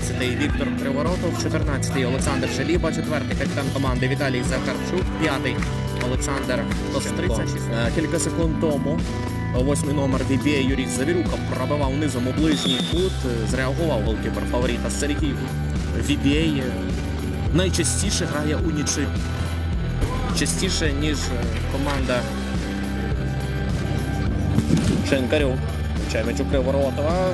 13-й Віктор Криворотов, 14-й Олександр Желіба, 4-й капітан команди Віталій Захарчук, 5-й Олександр Костриця. Е, Кілька секунд тому восьмий номер VBA Юрій Завірюка пробивав низом у ближній кут. Зреагував голкіпер фаворита Сергій. Е, найчастіше грає у нічі. Частіше, ніж е, команда Шенкарю. Чемич у Криворотова.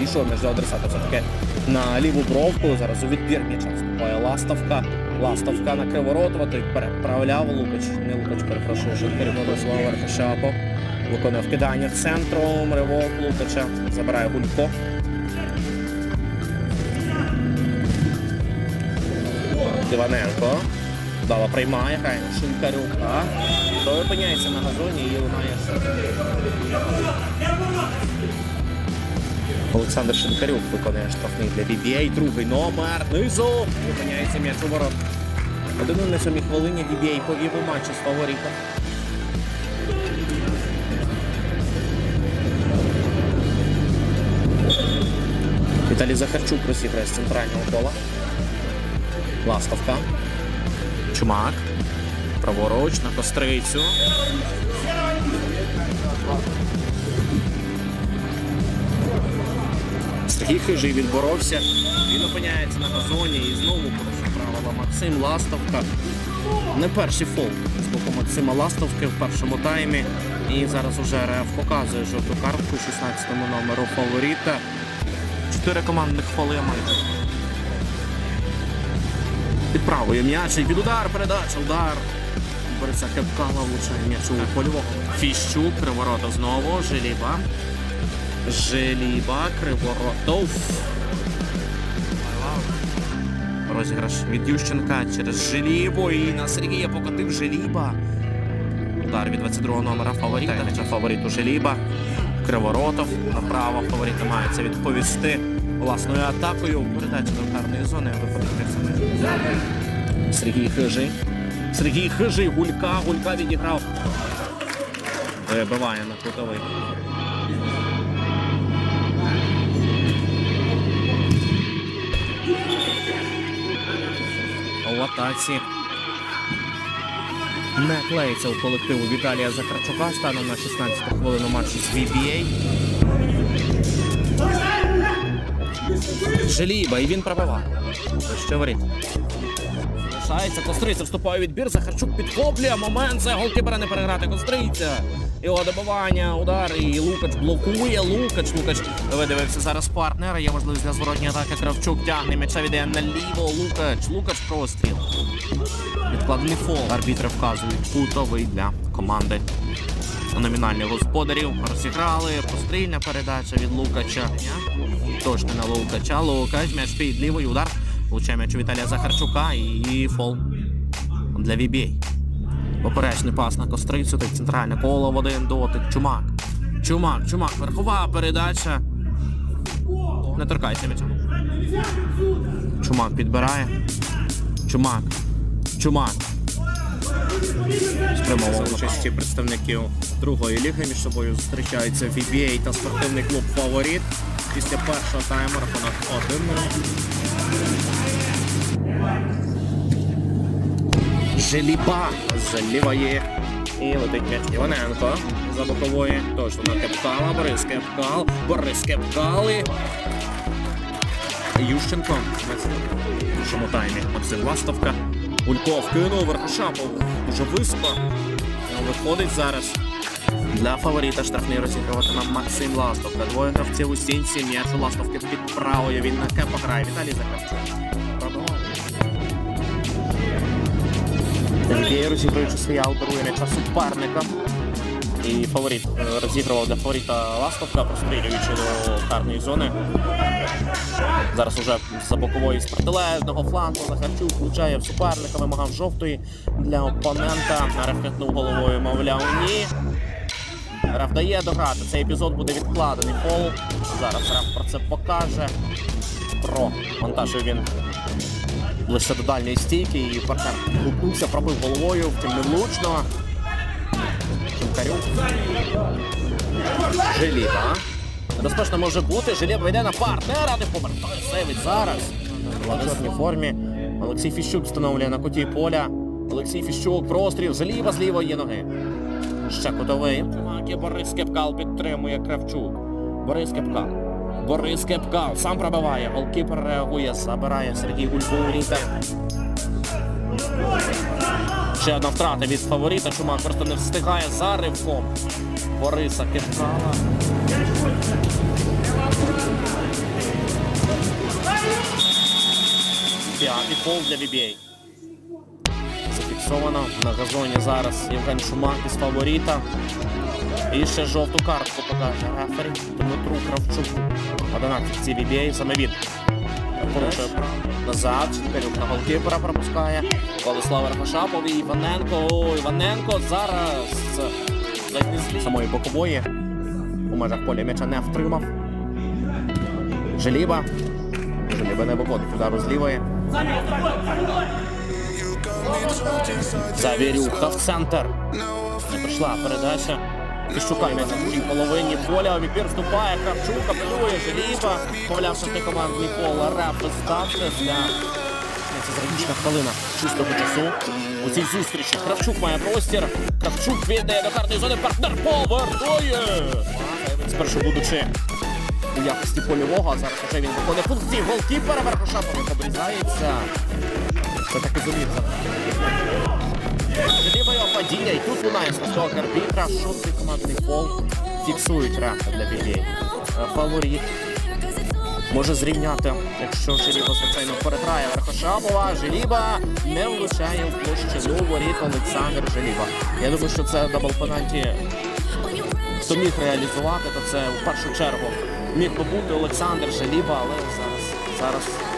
Дійшов між адресата все-таки на ліву бровку. Зараз у відбір м'яча вступає Ластовка. Ластовка на Криворотова. Той переправляв Лукач. Не Лукач, перепрошую, Шенкарю Владислава Верхошапо. Виконав кидання центром. Ривок Лукача. Забирає Гулько. Іваненко. Дала приймає, хай Шинкарюк. А? Той опиняється на газоні і лунає. Олександр Шинкарюк виконує штрафний для BBA. Другий номер. Низу. Опиняється м'яч у ворот. Один на сьомій хвилині BBA повів у матчі з фаворитом. Віталій Захарчук розіграє з центрального кола. Ластовка. Чумак. Праворуч на кострицю. Сергій Хижий відборовся. Він опиняється на газоні і знову порушив правила Максим Ластовка. Не перший фол з боку Максима Ластовки в першому таймі. І зараз уже РФ показує жовту картку 16-му номеру фаворита. Чотири командних фоли майже. Під правою м'яч і під удар, передача, удар. Бориса Кепкала влучає м'яч у польового. Фіщук, Криворота знову, Желіба. Желіба, Криворотов. Розіграш від Ющенка через Желібу і на Сергія покотив Желіба. Удар від 22-го номера фаворита. Хоча фавориту Желіба. Криворотов направо. Фаворити мається відповісти власною атакою. Передача до карної зони виходить саме. Сергій Хижий. Сергій Хижий, Гулька. Гулька відіграв. Вибиває на кутовий. Атаці не клеїться у колективу Віталія Захарчука станом на 16 хвилину матчу з VBA. Желіба, і він пробивав. Ще воріт. Лишається Костриця, вступає відбір. Захарчук підхоплює. Момент. Це голкіпера не переграти Костриця. Його добивання, удар. І Лукач блокує. Лукач. Лукач видивився зараз партнера. Є можливість для зворотньої атаки. Кравчук тягне м'яча віддає наліво. Лукач. Лукач простріл. Відкладений фол. Арбітри вказують кутовий для команди номінальних господарів. Розіграли. Пострільна передача від Лукача. Точно на Лукача. Лукач. М'яч під лівий удар. Влучає м'яч Віталія Захарчука і фол для VBA. Поперечний пас на кострицю, так центральне коло в один дотик. Чумак. Чумак, чумак. Верхова передача. Не торкайся м'яча. Чумак підбирає. Чумак. Чумак. Спрямовував участі представників другої ліги між собою зустрічаються VBA та спортивний клуб Фаворит. Після першого тайму рахунок 1 Желіба з лівої. І летить м'яч Іваненко за бокової. Точно на Кепкала. Борис Кепкал. Борис Кепкал. І... Ющенко. В першому таймі Максим Ластовка. Гульков кинув Верхошапов. Дуже високо. Виходить зараз. Для фаворита штрафний розігруватиме Максим Ластовка. Двоє гравців у стінці. М'яч у Ластовки під правою. Він на кепа грає. Віталій Захарчук. NBA розігруючи свій аутерує м'яча суперника. І фаворит е, розігрував для фаворита Ластовка, прострілюючи до карної зони. Зараз уже за бокової з протилежного флангу Захарчук влучає в суперника, вимагав жовтої для опонента. Рефетнув головою, мовляв, ні. Раф дає дограти. Цей епізод буде відкладений. Фол. Зараз Раф про це покаже. Про монтажує він ближче до дальньої стійки і партнер гукнувся, пробив головою, втім не влучно. Чумкарюк. Желіба. Небезпечно може бути. Желєба йде на партнера, не повертає сейвить зараз. В чорній формі. Олексій Фіщук встановлює на куті поля. Олексій Фіщук, простріл, Желіба з лівої ноги. Ще кутовий. Борис Кепкал підтримує Кравчук. Борис Кепкал. Борис Кепкал сам пробиває. Голкіпер реагує, забирає Сергій Гульбуріта. Ще одна втрата від фаворита. Чумак просто не встигає за ривком. Бориса Кепкала. П'ятий фол для VBA. Зафіксовано на газоні зараз Євген Шумак із фаворита. І ще жовту картку покаже рефері Дмитру Кравчуку. 11 ці VBA, саме він. Порушує назад. Пилюк на голкіпера пропускає. Владислав Архашапов і Іваненко. О, Іваненко зараз злі. Самої бокової. У межах поля м'яча не втримав. Желіба. Желіба не виходить удару з лівої. Завірюха в центр. Не прийшла передача. Фіщука м'яч на другій половині поля. У відбір вступає Кравчук, апелює Желіба. Повлявши на командний пол. Реф ставки для це зранішня хвилина чистого часу. У цій зустрічі Кравчук має простір. Кравчук віддає до карної зони. Партнер повертує. Спершу будучи у якості польового, а зараз вже він виконує функції голкіпера Верхошапова обрізається. Це таки зумів. Падіння, і тут лунає свисток арбітра. Шостий командний фол. Фіксують рефи для BBA. Фаворит може зрівняти, якщо Желіба, звичайно, переграє Верхошапова. Желіба не влучає в площину воріт Олександр Желіба. Я думаю, що це дабл пенальті хто міг реалізувати, то це в першу чергу міг би бути Олександр Желіба, але зараз, зараз